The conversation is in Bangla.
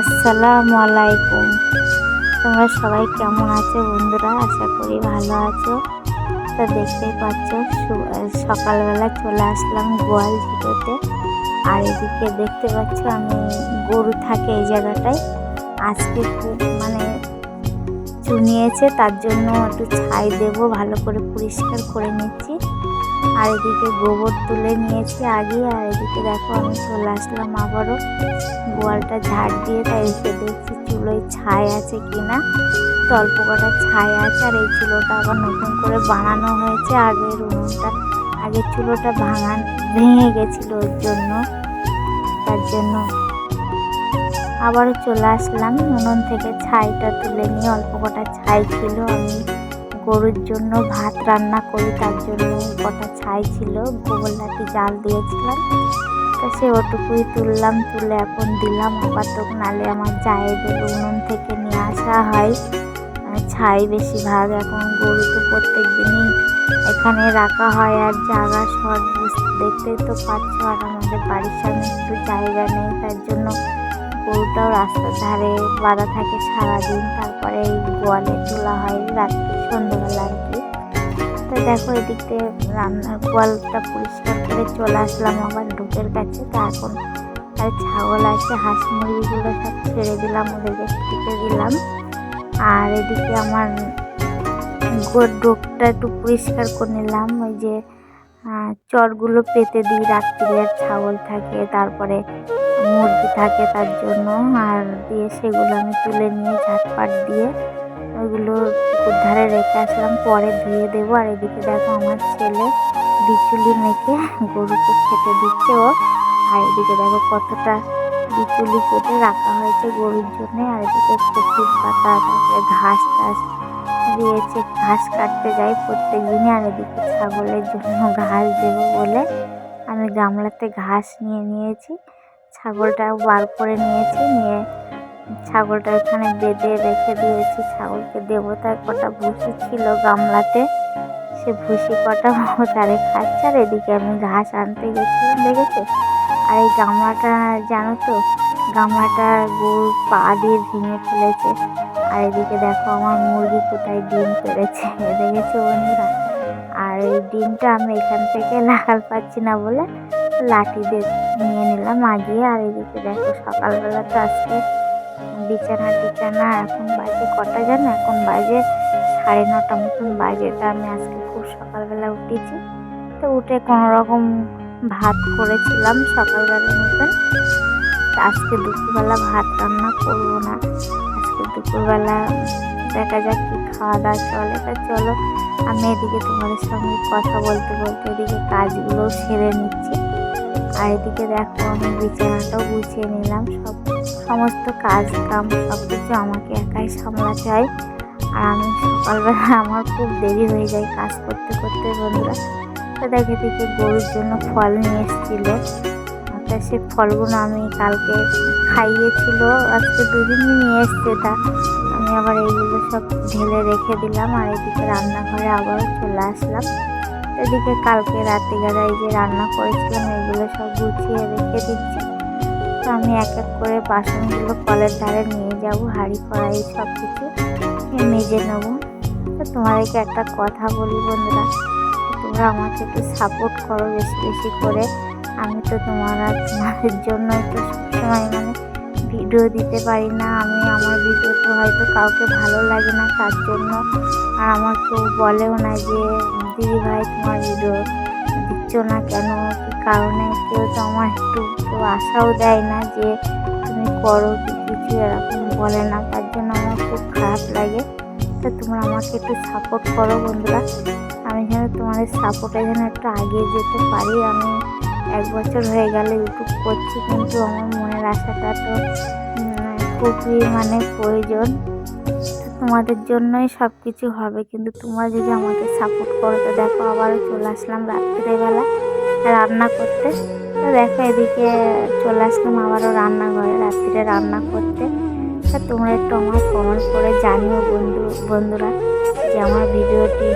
আসসালামু আলাইকুম। তোমরা সবাই কেমন আছো বন্ধুরা? আশা করি ভালো আছো। তো দেখতেই পাচ্ছ সকালবেলা চলে আসলাম গোয়াল ঝিটোতে আর এদিকে দেখতে পাচ্ছ, আমি গরু থাকে এই জায়গাটায়। আজকে খুব মানে চুনিয়েছে, তার জন্য একটু ছাই দেবো, ভালো করে পরিষ্কার করে নিচ্ছি। আর এদিকে গোবর তুলে নিয়েছি আগে, আর এদিকে দেখো আমি চলে আসলাম আবারও। গোয়ালটা ঝাড় দিয়ে তাই এসে দেখছি চুলোয় ছাই আছে কিনা। তো অল্প কটা ছাই আছে, আর এই চুলোটা আবার নতুন করে বানানো হয়েছে। আগের উনুনটা আগের চুলোটা ভাঙান ভেঙে গেছিল ওর জন্য। তার জন্য আবারও চলে আসলাম। উনুন থেকে ছাইটা তুলে নিয়ে অল্প কটা ছাই ছিল আমি গরুর জন্য ভাত রান্না করি তার জন্য কটা ছাই ছিল গোবর লাঠি জাল দিয়েছিলাম। তা সে ওটুকুই তুললাম তুলে এখন দিলাম আপাতক নালে আমার জায়েদের উনুন থেকে নিয়ে আসা হয়। আহ, ছাই বেশিরভাগ এখন গরু তো প্রত্যেক দিনই এখানে রাখা হয় আর জায়গা শর্ট দেখতেই তো পাচ্ছ আর আমাদের বাড়ির সামনে একটু জায়গা নেই তার জন্য গরুটাও রাস্তার ধারে বাঁধা থাকে সারাদিন তারপরে এই গোয়ালে তোলা হয় রাত্রি। সন্ধ্যেবেলা আর কি। তো দেখো এদিক থেকে রান্না গোয়ালটা পরিষ্কার করে চলে আসলাম আবার ঢুকের কাছে। তো এখন আর ছাগল আছে, হাঁস মুরগিগুলো সব ছেড়ে দিলাম, ওদেরকে খেতে দিলাম। আর এদিকে আমার ডোকটা একটু পরিষ্কার করে নিলাম। ওই যে চরগুলো পেতে দিই রাত্রি আর ছাগল থাকে, তারপরে মুরগি থাকে তার জন্য। আর দিয়ে সেগুলো আমি তুলে নিয়ে ঝাটপাট দিয়ে ওইগুলো ধারে রেখে আসলাম। পরে ধুয়ে দেবো। আর এদিকে দেখো আমার ছেলে বিচুলি মেখে গরুকে খেতে দিচ্ছে ও। আর এদিকে দেখো কতটা বিচুলি কেটে রাখা হয়েছে গরুর জন্য। আর এদিকে কচুর পাতা, তারপরে ঘাস টাস দিয়েছে। ঘাস কাটতে যাই প্রত্যেক দিনই। আর এদিকে ছাগলের জন্য ঘাস দেবো বলে আমি গামলাতে ঘাস নিয়ে নিয়েছি। ছাগলটাও বার করে নিয়েছি। নিয়ে ছাগলটা এখানে বেঁধে রেখে দিয়েছি। ছাগলকে দেবো তার কটা ভুসি ছিল গামলাতে, সে ভুসি কটা তারে খাচ্ছে আর এদিকে আমি ঘাস আনতে গেছিলাম, দেখেছ? আর এই গামলাটা, জানো তো, গামলাটা গরুর পা দিয়ে ভেঙে ফেলেছে। আর এদিকে দেখো আমার মুরগি কোথায় ডিম পেড়েছে, দেখেছ বন্ধুরা? আর এই ডিমটা আমি এখান থেকে লাগাল পাচ্ছি না বলে লাঠি দিয়ে নিয়ে নিলাম আগিয়ে। আর এদিকে দেখো সকালবেলা তো আজকে বিছানা টিছানা এখন বাজে কটা জানো? এখন বাজে সাড়ে নটা মতন বাজে। তা আমি আজকে খুব সকালবেলা উঠেছি। তো উঠে কোনো রকম ভাত করেছিলাম সকালবেলার মতন। আজকে দুপুরবেলা ভাত রান্না করব না। আজকে দুপুরবেলা দেখা যাক কি খাওয়া দাওয়া চলে। তা চলো, আমি এদিকে তোমাদের সঙ্গে কথা বলতে বলতে এদিকে কাজগুলো সেরে নিচ্ছি। আর এদিকে দেখো আমি বিছানাটাও গুছিয়ে নিলাম, সব সমস্ত কাজ কাম সব কিছু আমাকে একাই সামলাতে হয়। আর আমি সকালবেলা আমার খুব দেরি হয়ে যায় কাজ করতে করতে বন্ধুরা। তো দেখে দিকে গরুর জন্য ফল নিয়ে এসেছিল। তা সে ফলগুলো আমি কালকে খাইয়েছিল, আজকে দুদিনই নিয়ে এসছে তা। আমি আবার এইগুলো সব ঢেলে রেখে দিলাম আর এদিকে রান্নাঘরে আবার চলে আসলাম। এদিকে কালকে রাতে গেলে এই যে রান্না করেছিলাম, এগুলো সব গুছিয়ে রেখে দিচ্ছি। আমি এক এক করে বাসনগুলো কলের ধারে নিয়ে যাব, হাঁড়ি কড়াই সব কিছু মেজে নেব। তো তোমাদেরকে একটা কথা বলি বন্ধুরা, তোমরা আমাকে একটু সাপোর্ট করো বেশি বেশি করে। আমি তো তোমরা তোমাদের জন্য তো সবসময় মানে ভিডিও দিতে পারি না। আমি আমার ভিডিও তো হয়তো কাউকে ভালো লাগে না, তার জন্য আর আমার কেউ বলেও না যে, দিদি ভাই, তোমার ভিডিও দিচ্ছ না কেন? কি কারণে? কেউ তো আমার একটু, কেউ আশাও দেয় না যে তুমি করো কি কিছু, এরকম বলে না। তার জন্য আমার খুব খারাপ লাগে। তো তোমরা আমাকে একটু সাপোর্ট করো বন্ধুরা। আমি যেন তোমাদের সাপোর্টে যেন একটু আগিয়ে যেতে পারি। আমি এক বছর হয়ে গেলে ইউটিউব করছি, কিন্তু আমার মনের আশাটা তো খুবই মানে প্রয়োজন। তোমাদের জন্যই সব কিছু হবে। কিন্তু তোমরা যদি আমাকে সাপোর্ট করো, তো দেখো আবারও চলে আসলাম রাত্রিবেলা রান্না করতে। তো দেখো এদিকে চলে আসলাম আবারও রান্নাঘরে রাত্রিরে রান্না করতে। তা তোমরা একটু আমার কমেন্ট করে জানিও বন্ধু, বন্ধুরা যে আমার ভিডিওটি